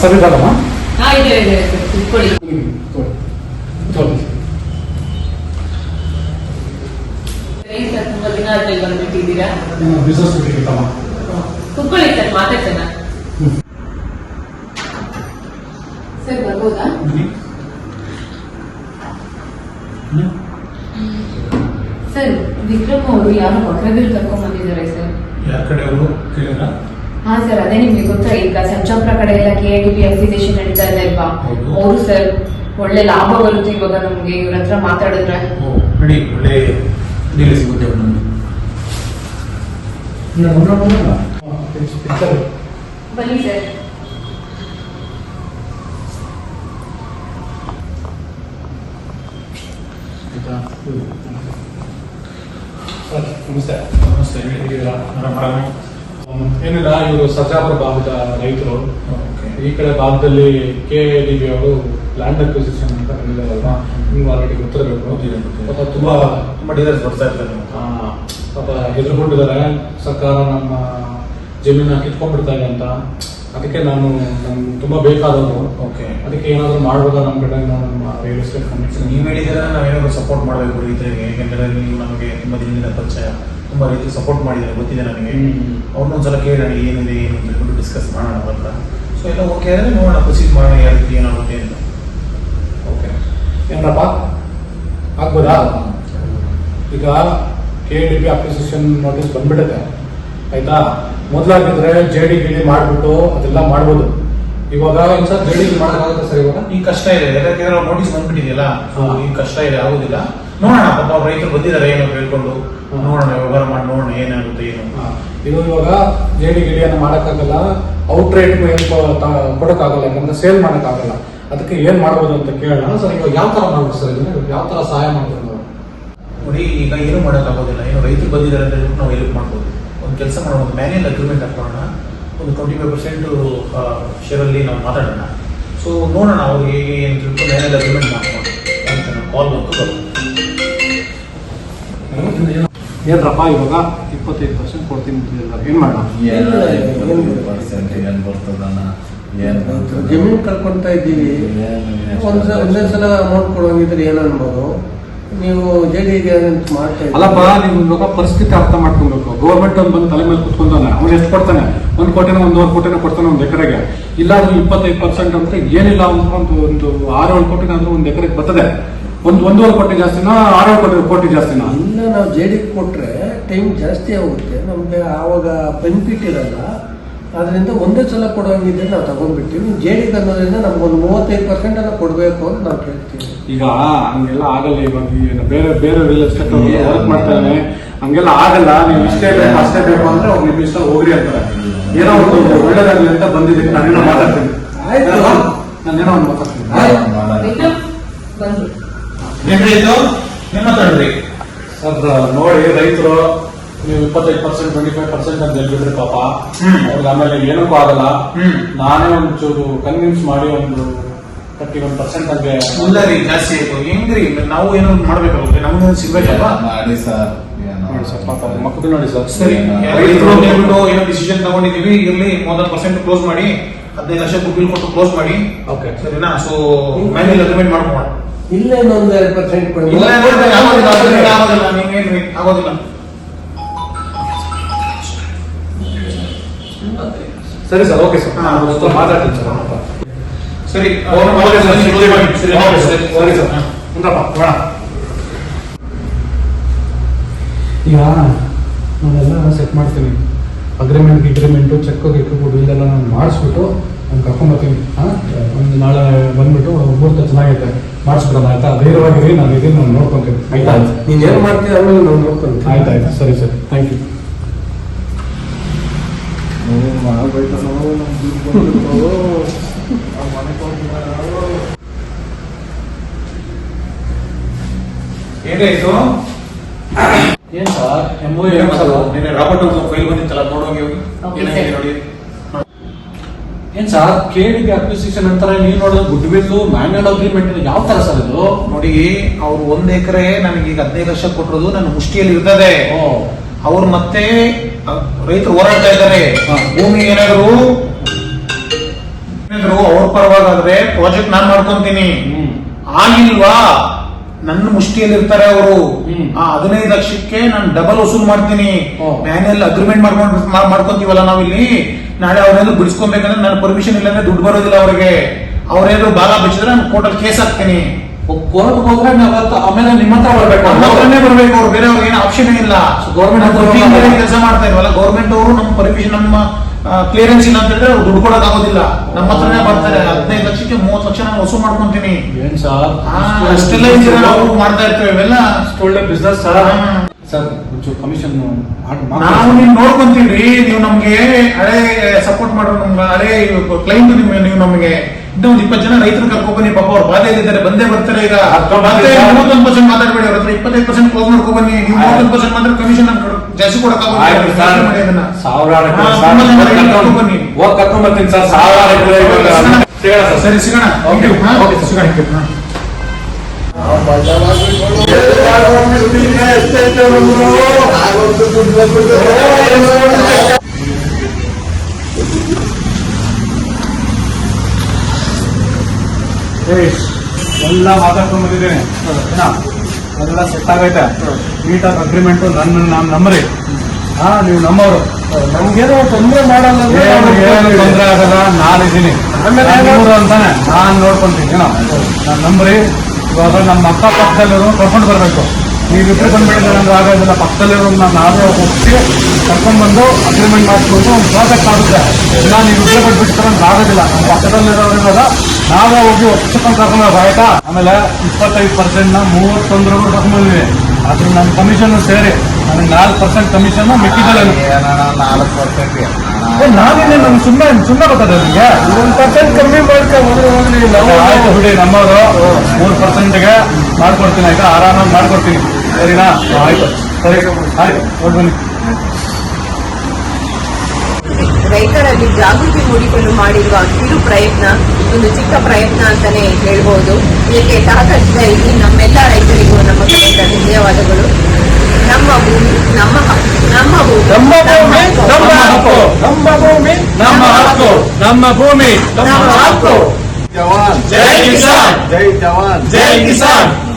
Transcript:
ಸರಿ ಬರಮ್ಮ ಬಿಸ್ನೆಸ್ ಬಿಟ್ಟಿತ್ತಮ್ಮ ಕುತ್ಕೊಳ್ಳಿ. ಸರ್ ಮಾತಾಡ್ಸೋಣ. ಸರ್ ಬರ್ಬೋದಾ ಸರ್ ವಿಕ್ರಮ್ ಅವರು ಯಾರೋ ಹೊರಗಡೆ ಕರ್ಕೊಂಡ್ ಬಂದಿದ್ದಾರೆ ಸರ್ ಯಾರ ಕಡೆಯವರು ಕೇಳಿದ್ರ ಹಾ ಸರ್ ಅದೇ ನಿಮ್ಗೆ ಗೊತ್ತಾ ಈಗ ಸಂಚಾಪುರ ಕಡೆ ಎಲ್ಲ K I T P application ನಡೀತಾ ಇದೆ ಅಲ್ವಾ? ಹೌದು. ಅವರು ಸರ್ ಒಳ್ಳೆ ಲಾಭ ಬರುತ್ತೆ ಇವಾಗ ನಮ್ಗೆ ಇವ್ರ ಹತ್ರ ಮಾತಾಡಿದ್ರೆ. ಓ ನಡಿ ಒಳ್ಳೆ ಡೀಲ್ ಸಿಗುತ್ತೆ ಅವ್ರು ನಮ್ಗೆ. ಬನ್ನಿ ಸರ್ ಸರ್ ನಮಸ್ತೆ ನಮಸ್ತೆ ಹೇಗಿದ್ದೀರಾ ಏನಿಲ್ಲ ಇವರು ಸರ್ಜಾಪುರ ಭಾಗದ ರೈತರು ಈ ಕಡೆ ಭಾಗದಲ್ಲಿ ಕೆ ಡಿ ಬಿ ಅವರು ಲ್ಯಾಂಡ್ ಅಕ್ವಿಸಿಷನ್ ಅಂತ ಬಂದಿದ್ದಾರಲ್ವಾ ನಿಮ್ಗೆ ಆಲ್ರೆಡಿ ಗೊತ್ತಿರಬೇಕು. ಪಾಪ ತುಂಬಾ ತುಂಬ ಡೀಲರ್ಸ್ ಬರ್ತಾ ಇರ್ತಾರೆ. ಪಾಪ ಹೆದರ್ಕೊಂಡಿದ್ದಾರೆ ಸರ್ಕಾರ ನಮ್ಮ ಜಮೀನ ಕಿತ್ಕೊಂಡ್ಬಿಡ್ತಾ ಇದೆ ಅಂತ ಅದಕ್ಕೆ ನಾನು ನಮ್ಗೆ ತುಂಬಾ ಬೇಕಾದವರು ಓಕೆ ಅದಕ್ಕೆ ಏನಾದರೂ ಮಾಡ್ಬೋದಾ ನಮ್ಮ ಕಡೆ ನಮ್ಮ ರಿಯಲ್ ಎಸ್ಟೇಟ್ ಕಂಪ್ನಿ ನೀವು ಹೇಳಿದ್ರೆ ಏನಾದರೂ ಸಪೋರ್ಟ್ ಮಾಡಬೇಕು ರೈತರಿಗೆ ಏಕೆಂದರೆ ನೀವು ನಮಗೆ ತುಂಬ ದಿನದಿಂದ ಪರಿಚಯ ತುಂಬ ರೈತರು ಸಪೋರ್ಟ್ ಮಾಡಿದ್ದಾರೆ. ಗೊತ್ತಿದೆ ನನಗೆ ಅವ್ರನ್ನೊಂದ್ಸಲ ಕೇಳೋಣ ಏನಿದೆ ಏನು ಅಂತ ಹೇಳ್ಬಿಟ್ಟು ಡಿಸ್ಕಸ್ ಮಾಡೋಣ ಹತ್ರ ಸೊ ಎಲ್ಲ ಓಕೆ ಆದರೆ ನೋಡೋಣ ಪ್ರೊಸೀಡ್ ಮಾಡೋಣ ಯಾವ ರೀತಿ ಏನಾಗುತ್ತೆ ಅಂತ. ಓಕೆ ಏನಪ್ಪ? ಆಗ್ಬೋದಾ? ಈಗ K D P application notice ಬಂದ್ಬಿಡುತ್ತೆ. ಆಯ್ತಾ? ಮೊದಲಾಗಿದ್ರೆ ಜೇಡಿ ಗಿಡಿ ಮಾಡ್ಬಿಟ್ಟು ಅದೆಲ್ಲ ಮಾಡ್ಬೋದು. ಇವಾಗ ಸರ್ ಜೆ ಡಿ ಮಾಡೋಕ್ಕಾಗುತ್ತೆ ಸರ್ ಇವಾಗ? ಈಗ ಕಷ್ಟ ಇದೆ. ಯಾಕಂದ್ರೆ ನೋಟಿಸ್ ಬಂದ್ಬಿಟ್ಟಿದೆಯಲ್ಲ? ಸೊ. ಈಗ ಕಷ್ಟ ಇದೆ ಆಗೋದಿಲ್ಲ. ನೋಡೋಣ ಪಾಪ ಅವ್ರ ರೈತರು ಬಂದಿದ್ದಾರೆ ಏನೋ ಕೇಳ್ಕೊಂಡು. ನೋಡೋಣ ವ್ಯವಹಾರ ಮಾಡಿ ನೋಡೋಣ ಏನಾಗುತ್ತೆ ಏನು. ಇದು ಇವಾಗ ಜೆ ಡಿ ಗಿಡಿಯನ್ನು ಮಾಡೋಕ್ಕಾಗಲ್ಲ ಔಟ್ ರೇಟ್ ಕೊಡೋಕ್ಕಾಗಲ್ಲ ಯಾಕಂದ್ರೆ ಸೇಲ್ ಮಾಡೋಕ್ಕಾಗಲ್ಲ. ಅದಕ್ಕೆ ಏನ್ ಮಾಡ್ಬೋದು ಅಂತ ಕೇಳೋಣ. ಸರ್ ಇವಾಗ ಯಾವ ತರ ಮಾಡ್ಬೋದು ಸರ್ ಇದನ್ನ? ಯಾವ ತರ ಸಹಾಯ ಮಾಡ್ತಾರೆ? ನೋಡಿ ಈಗ ಏನು ಮಾಡೋಕ್ಕಾಗೋದಿಲ್ಲ. ಏನು ರೈತರು ಬಂದಿದ್ದಾರೆ ಅಂತ ಹೇಳ್ಬಿಟ್ಟು ನಾವು ಹೆಲ್ಪ್ ಮಾಡ್ಬೋದು. ಒಂದು ಕೆಲಸ ಮಾಡೋಣ ಒಂದು ಮ್ಯಾನ್ಯಲ್ ಅಗ್ರಿಮೆಂಟ್ ಹಾಕೋಣ ಒಂದು ಟ್ವೆಂಟಿ ಫೈವ್ ಪರ್ಸೆಂಟ್ ಶೇರಲ್ಲಿ ನಾವು ಮಾತಾಡೋಣ. ಸೊ ನೋಡೋಣ ಅವ್ರು ಹೇಗೆ ಏನು ತಿಳ್ಕೊಂಡು ಮ್ಯಾನ್ಯಲ್ ಅಗ್ರಿಮೆಂಟ್ ಮಾಡ್ಕೊಂಡು ಅಂತ ಕಾಲ್ ಬಂತು ಏನ್ರಪ್ಪ ಇವಾಗ ಇಪ್ಪತ್ತೈದು ಪರ್ಸೆಂಟ್ ಕೊಡ್ತೀನಿ ಅಂತಿದ್ದಾರೆ. ಏನು ಮಾಡೋಣ? ಜಮೀನು ಕಳ್ಕೊಂತಾ ಇದ್ದೀವಿ. ಒಂದ್ಸಲ ಒಂದೇ ಸಲ ಅಮೌಂಟ್ ಕೊಡೋಂಗಿದ್ರೆ ಏನು ಅನ್ಬೋದು? ನೀವು ಜೆ ಡಿಗೆ ಮಾಡ್ತಾ ಇದ್ದೀರಿ. ಅಲ್ಲಪ್ಪ ನೀವು ಇವಾಗ ಪರಿಸ್ಥಿತಿ ಅರ್ಥ ಮಾಡ್ಕೊಬೇಕು. ಗೌರ್ಮೆಂಟ್ ಅವ್ನು ಬಂದು ತಲೆ ಮೇಲೆ ಕುತ್ಕೊಂಡಾನೆ ಅವ್ನು ಎಷ್ಟು ಕೊಡ್ತಾನೆ? ಒಂದು ಕೋಟಿನ ಒಂದೂವರೆ ಕೋಟಿನ ಕೊಡ್ತಾನೆ ಒಂದು ಎಕರೆಗೆ. ಇಲ್ಲ ಅದು ಇಪ್ಪತ್ತೈದು ಪರ್ಸೆಂಟ್ ಅಂತ ಏನಿಲ್ಲ ಅಂದ್ರೆ ಒಂದು ಒಂದು ಆರು ಏಳು ಕೋಟಿನ ಅಂದ್ರೆ ಒಂದು ಎಕರೆಗೆ ಬರ್ತದೆ. ಒಂದು ಒಂದೂವರೆ ಕೋಟಿ ಜಾಸ್ತಿನಾ ಆರೇಳು ಕೋಟಿ ಕೋಟಿ ಜಾಸ್ತಿನಾ? ಇಲ್ಲ ನಾವು ಜೆ ಡಿ ಕೊಟ್ರೆ ಟೈಮ್ ಜಾಸ್ತಿ ಆಗುತ್ತೆ. ನಮಗೆ ಆವಾಗ ಬೆನಿಫಿಟ್ ಇರಲ್ಲ. ಅದರಿಂದ ಒಂದೇ ಸಲ ಕೊಡೋಂಗಿದ್ರೆ ನಾವು ತಗೊಂಡ್ಬಿಡ್ತೀವಿ. ನೀವು ಜೆ ಡಿ ಅನ್ನೋದ್ರಿಂದ ನಮ್ಗೊಂದು ಮೂವತ್ತೈದು ಪರ್ಸೆಂಟ್ ಅನ್ನ ಕೊಡಬೇಕು ಅಂತ ನಾವು ಕೇಳ್ತೀವಿ. ಈಗ ಹಂಗೆಲ್ಲ ಆಗಲ್ಲ ಇವಾಗ ಬೇರೆ ಬೇರೆ ರಿಯಲ್ ಎಸ್ಟೇಟ್ ವರ್ಕ್ ಮಾಡ್ತಾನೆ ಹಂಗೆಲ್ಲ ಆಗಲ್ಲ. ನೀವು ಇಷ್ಟೇ ಬೇಕು ಅಷ್ಟೇ ಬೇಕು ಅಂದ್ರೆ ಅವ್ರು ನಿಮ್ ಇಷ್ಟ ಹೋಗ್ರಿ ಅಂತಾರೆ. ಏನೋ ಒಂದು ಒಳ್ಳೇದಾಗಲಿ ಅಂತ ಬಂದಿದ್ದೀನಿ. ನಾನೇನೋ ಮಾತಾಡ್ತೀನಿ. ಆಯ್ತು. ನಾನೇನೋ ಒಂದು ಮಾತಾಡ್ತೀನಿ. ನಿಮ್ಮ ಬಂದ್ರು ಏನ್ರಿ ಇದು ಏನ್ ಮಾತಾಡ್ರಿ. ಸರ್ ನೋಡಿ ರೈತರು ನೀವು ಇಪ್ಪತ್ತೈದು ಪರ್ಸೆಂಟ್ ಟ್ವೆಂಟಿ ಫೈವ್ ಪರ್ಸೆಂಟ್ ಅಂತ ಹೇಳ್ಬಿಟ್ರಿ ಪಾಪ. ಅವ್ರಿಗೆ ಆಮೇಲೆ ಏನಕ್ಕೂ ಆಗಲ್ಲ. ನಾನೇ ಒಂಚೂರು ಕನ್ವಿನ್ಸ್ ಮಾಡಿ ಒಂದು ತರ್ಟಿ ಒನ್ ಪರ್ಸೆಂಟ್ ಹಂಗೆ ಇಲ್ಲ ರೀ ಜಾಸ್ತಿ ಆಯ್ತು. ಹೆಂಗ್ರಿ? ನಾವು ಏನೋ ಮಾಡ್ಬೇಕಾಗುತ್ತೆ. ನಮ್ಗೆ ಸಿಗ್ಬೇಕಲ್ವಾ ಮಾಡಿ ಸರ್? ಮಕ್ಕಳು ನೋಡಿ ಸರ್. ಸರಿ ರೈತರು ಹೇಳ್ಬಿಟ್ಟು ಏನೋ ಡಿಸಿಷನ್ ತಗೊಂಡಿದೀವಿ ಇರ್ಲಿ ಮೂವತ್ತು ಪರ್ಸೆಂಟ್ ಕ್ಲೋಸ್ ಮಾಡಿ ಹದಿನೈದು ಲಕ್ಷ ಬಿಲ್ ಕೊಟ್ಟು ಕ್ಲೋಸ್ ಮಾಡಿ. ಓಕೆ ಸರಿನಾ? ಸೊ ಮ್ಯಾನ್ಯಲ್ ಅಗ್ರಿಮೆಂಟ್ ಮಾಡ್ಕೋಣ ಇಲ್ಲೇ ಇನ್ನೊಂದು ಎರಡು ಪರ್ಸೆಂಟ್ ಕೊಡಿ. ಆಗೋದಿಲ್ಲ, ನೀವೇನು ಆಗೋದಿಲ್ಲ. ಸರಿ ಸರ್ ಓಕೆ ಸರ್. ನಾನು ಮಾತಾಡ್ತೀನಿ ಸರ್ ಸರಿ ಸರ್. ಸರಿ, ಓಕೆ ಸರಿ, ಸರ್, ಸರಿ ಸರ್ ಹಾ. ಉಂಟಪ್ಪ ಬೇಡ ಈಗ ನಾನೆಲ್ಲ ಸೆಟ್ ಮಾಡ್ತೀನಿ ಅಗ್ರಿಮೆಂಟ್ ಇಗ್ರಿಮೆಂಟು ಚೆಕ್ ಗಿಕ್ ಇದೆಲ್ಲ ನಾನು ಮಾಡಿಸ್ಬಿಟ್ಟು ನಾನು ಕರ್ಕೊಂಬರ್ತೀನಿ ಹಾಂ? ಒಂದು ನಾಳೆ ಬಂದ್ಬಿಟ್ಟು ಮುಹೂರ್ತ ಚೆನ್ನಾಗೈತೆ. ಮಾಡಿಸ್ಬಿಡೋಣ ಆಯ್ತಾ? ಧೈರ್ಯವಾಗಿರಿ ನಾನು ಇದನ್ನು ನಾನು ನೋಡ್ಕೊಂತೀನಿ. ಆಯ್ತಾ ನೀನು ಏನು ಮಾಡ್ತೀನಿ ಆಮೇಲೆ ನಾನು ನೋಡ್ಕೊಂತೀನಿ ಆಯ್ತು ಆಯ್ತು. ಸರಿ ಸರಿ. ಥ್ಯಾಂಕ್ ಯು ಏನಾಯ್ತು? ಏನ್ ಸರ್? ಎಂಬೋ ನಿನ್ನೆ ರಾಬರ್ಟ್ ಅವ್ರದ್ದು ಫೈಲ್ ಬಂದಿತ್ತಲ್ಲ ನೋಡೋಗಿ ಏನಾಗಿದೆ ನೋಡಿ. ಏನ್ ಸರ್? ಕೇಳಿಗೆ ಅಕ್ವಿಸಿಷನ್ ಅಂತಾರೆ ನೀವು ನೋಡಿದ್ರೆ ಗುಡ್ ವಿಲ್ ಮ್ಯಾನ್ಯಲ್ ಅಗ್ರಿಮೆಂಟ್ ಯಾವ ತರ ಸರ್ ಇದು? ನೋಡಿ ಅವ್ರು ಒಂದ್ ಎಕರೆ ನನಗೆ ಈಗ ಹದಿನೈದು ಲಕ್ಷ ಕೊಟ್ಟಿರೋದು ನನ್ನ ಮುಷ್ಟಿಯಲ್ಲಿ ಇರ್ತದೆ. ಅವ್ರು ಮತ್ತೆ ರೈತರು ಹೋರಾಡ್ತಾ ಇದ್ದಾರೆ. ಭೂಮಿ ಏನಾದ್ರು ಏನಾದ್ರು ಅವ್ರ ಪರವಾಗಾದ್ರೆ ಪ್ರಾಜೆಕ್ಟ್ ನಾನ್ ಮಾಡ್ಕೊಂತೀನಿ. ಆಗಿಲ್ವಾ? ನನ್ನ ಮುಷ್ಟಿಯಲ್ಲಿ ಇರ್ತಾರೆ ಅವರು ಆ ಹದಿನೈದು ಲಕ್ಷಕ್ಕೆ ನಾನು ಡಬಲ್ ವಸೂಲ್ ಮಾಡ್ತೀನಿ. ಮ್ಯಾನ್ಯಲ್ ಅಗ್ರಿಮೆಂಟ್ ಮಾಡ್ಕೊಂಡು ಮಾಡ್ಕೊಂತೀವಲ್ಲ ನಾವಿಲ್ಲಿ? ನಾಳೆ ಅವ್ರೇನು ಬಿಡಿಸ್ಕೊಬೇಕಂದ್ರೆ ನನ್ನ ಪರ್ಮಿಷನ್ ಇಲ್ಲಾಂದ್ರೆ ದುಡ್ಡು ಬರೋದಿಲ್ಲ ಅವ್ರಿಗೆ. ಅವ್ರೇನು ಭಾಗ ಬಿಚ್ಚಿದ್ರೆ ನಾನು ಕೋರ್ಟಲ್ಲಿ ಕೇಸ್ ಹಾಕ್ತೀನಿ. ಕೋರ್ಟ್ ಹೋದ್ರೆ ನಾವು ಆಮೇಲೆ ನಿಮ್ಮ ಹತ್ರ ಬರ್ಬೇಕು ಅವ್ರನ್ನೇ ಬರ್ಬೇಕು ಅವ್ರು ಬೇರೆ ಅವ್ರಿಗೆ ಏನು ಆಪ್ಷನ್ ಇಲ್ಲ. ಗೌರ್ಮೆಂಟ್ ಕೆಲಸ ಮಾಡ್ತಾ ಇಲ್ವಲ್ಲ ಗೌರ್ಮೆಂಟ್ ಅವರು ನಮ್ಮ ಪರ್ಮಿಷನ್ ನಮ್ಮ ಕ್ಲಿಯರೆನ್ಸ್ ಇಲ್ಲ ಅಂತ ಹೇಳಿದ್ರೆ ದುಡ್ಡು ಕೊಡಕ್ ಆಗೋದಿಲ್ಲ. ನಮ್ಮ ಹತ್ರನೇ ಬರ್ತಾರೆ. ಹದಿನೈದು ಲಕ್ಷಕ್ಕೆ ಮೂವತ್ತು ಲಕ್ಷ ನಾನು ವಸೂಲ್ ಮಾಡ್ಕೊಂತೀನಿ. ಏನ್ ಸರ್? ಆ, ಅಷ್ಟೆಲ್ಲ ಅವ್ರು ನಾವು ಮಾಡ್ತಾ ಇರ್ತೇವೆ ಇವೆಲ್ಲ. ಒಳ್ಳೆ ಬಿಸ್ನೆಸ್ ಸರ್. ಸರ್ ಕಮಿಷನ್ ನಾವು ನಿಮ್ ನೋಡ್ಕೊಂತೀವಿ. ನೀವು ನಮ್ಗೆ ಹಳೆ ಸಪೋರ್ಟ್ ಮಾಡೋ ನಮ್ಗೆ ಹಳೆ ಕ್ಲೈಂಟ್ ನಿಮ್ಗೆ ನೀವು ನಮಗೆ. ಇನ್ನೂ ಒಂದು ಇಪ್ಪತ್ತು ಜನ ರೈತರು ಕರ್ಕೊಬನ್ನಿ ಪಾಪ ಅವ್ರು ಬಾಧೆಯಲ್ಲಿದ್ದಾರೆ ಬಂದೇ ಬರ್ತಾರೆ ಈಗ. ಮತ್ತೆ. ಮೂವತ್ತೊಂದು ಪರ್ಸೆಂಟ್ ಮಾತಾಡ್ಬೇಡಿ ಅವ್ರ ಹತ್ರ ಇಪ್ಪತ್ತೈದು ಪರ್ಸೆಂಟ್ ಕ್ಲೋಸ್ ಮಾಡ್ಕೊಬನ್ನಿ ನೀವು ಮೂವತ್ತೊಂದು ಪರ್ಸೆಂಟ್ ಮಾತ್ರ ಕಮಿಷನ್ ಜಾಸ್ತಿ ಆಯ್ತು ಸರ್. ದುಡ್ಡು ಸಾವಿರಾರು ಎಲ್ಲ ಮಾತಾಡ್ಕೊಂಡು ಬಂದಿದ್ದೇನೆ ಅದೆಲ್ಲ ಎಲ್ಲ ಸೆಟ್ ಆಗೈತೆ ನೀಟಾಗಿ ಅಗ್ರಿಮೆಂಟ್ ನನ್ನ ನಮ್ಮ ನಂಬರಿ ಹಾ ನೀವು ನಮ್ಮವರು. ನಮ್ಗೇನೋ ತೊಂದರೆ ಮಾಡಲ್ಲ. ತೊಂದರೆ ಆಗಲ್ಲ ನಾನಿದ್ದೀನಿ. ನಾನು? ಅಂತಾನೆ. ನಾನು ನೋಡ್ಕೊಂತೀನಿ ಏನೋ. ನನ್ನ ನಂಬರಿ ಇವಾಗ ನಮ್ಮ ಅಕ್ಕ ಪಕ್ಕದಲ್ಲಿರೋ ಕರ್ಕೊಂಡು ಬರಬೇಕು. ನೀವಿಬ್ಬರು ಬಂದ್ಬಿಟ್ಟಿದ್ರೆ ಅಂದ್ರೆ ಆಗೋದಿಲ್ಲ ಪಕ್ಕದಲ್ಲಿರೋ ನಾನು ನಾವೇ ಒಪ್ಪಿಸಿ ಕರ್ಕೊಂಡು ಬಂದು ಅಗ್ರಿಮೆಂಟ್ ಮಾಡಿಸ್ಕೊಂಡು ಒಂದು ಪ್ರಾಜೆಕ್ಟ್ ಆಗುತ್ತೆ. ಇಲ್ಲ ನೀವು ಇಬ್ಬರು ಬಂದ್ಬಿಡ್ತಾರೆ ಅಂದ್ರೆ ಆಗೋದಿಲ್ಲ. ನಮ್ಮ ಪಕ್ಕದಲ್ಲಿರೋದ್ರಿಂದ ನಾವೇ ಹೋಗಿ ಒಪ್ಪಿಸ್ಕೊಂಡು ಕರ್ಕೊಂಡು ಹೋಗ್ಬೇಕು, ಆಯ್ತಾ? ಆಮೇಲೆ ಇಪ್ಪತ್ತೈದು ಪರ್ಸೆಂಟ್ನ ನ ಮೂವತ್ತೊಂದರವರೆಗೂ ಕರ್ಕೊಂಡು ಬಂದಿವಿ ಅದ್ರ ನನ್ನ ಕಮಿಷನ್ ಸೇರಿ ನನಗೆ ನಾಲ್ಕು ಪರ್ಸೆಂಟ್ ಕಮಿಷನ್ ಮಿಕ್ಕಿದ್ದಲ್ಲ ನಾಲ್ಕು ಪರ್ಸೆಂಟ್ ನಾನೇನೆ ನಮ್ಗೆ ಸುಮ್ಮನೆ ಸುಮ್ಮನೆ ಬರ್ತದೆ ನಿಮಗೆ? ಒಂದು ಪರ್ಸೆಂಟ್ ಕಮ್ಮಿ ಮಾಡ್ಕೊಂಡು ಬಿಡಿ ನಮ್ಮವರು ಮೂರು ಪರ್ಸೆಂಟ್ಗೆ ಮಾಡ್ಕೊಡ್ತೀನಿ ಆಯ್ತಾ? ಆರಾಮಾಗಿ ಮಾಡ್ಕೊಡ್ತೀನಿ. ಸರಿನಾ? ಆಯ್ತು. ಸರಿ. ಆಯ್ತು. ಹೊರಟು ಬನ್ನಿ. ರೈತರಲ್ಲಿ ಜಾಗೃತಿ ಮೂಡಿಕೊಂಡು ಮಾಡಿರುವ ಕಿರು ಪ್ರಯತ್ನ ಒಂದು ಚಿಕ್ಕ ಪ್ರಯತ್ನ ಅಂತಾನೆ ಹೇಳ್ಬೋದು. ಇದಕ್ಕೆ ಸಹಕರಿಸಿದ ಇಲ್ಲಿ ನಮ್ಮೆಲ್ಲ ರೈತರಿಗೂ ನಮ್ಮ ಕಡೆಯಿಂದ ಧನ್ಯವಾದಗಳು. ನಮ್ಮ ಭೂಮಿ ನಮ್ಮ ನಮ್ಮ ಭೂಮಿ ನಮ್ಮ ಭೂಮಿ ನಮ್ಮ ಹಕ್ಕು. ನಮ್ಮ ಭೂಮಿ ನಮ್ಮ ಹಕ್ಕು. ನಮ್ಮ ಭೂಮಿ ನಮ್ಮ ಹಕ್ಕು. ಜವಾನ್. ಜೈ ಕಿಸಾನ್. ಜೈ ಜವಾನ್. ಜೈ ಕಿಸಾನ್.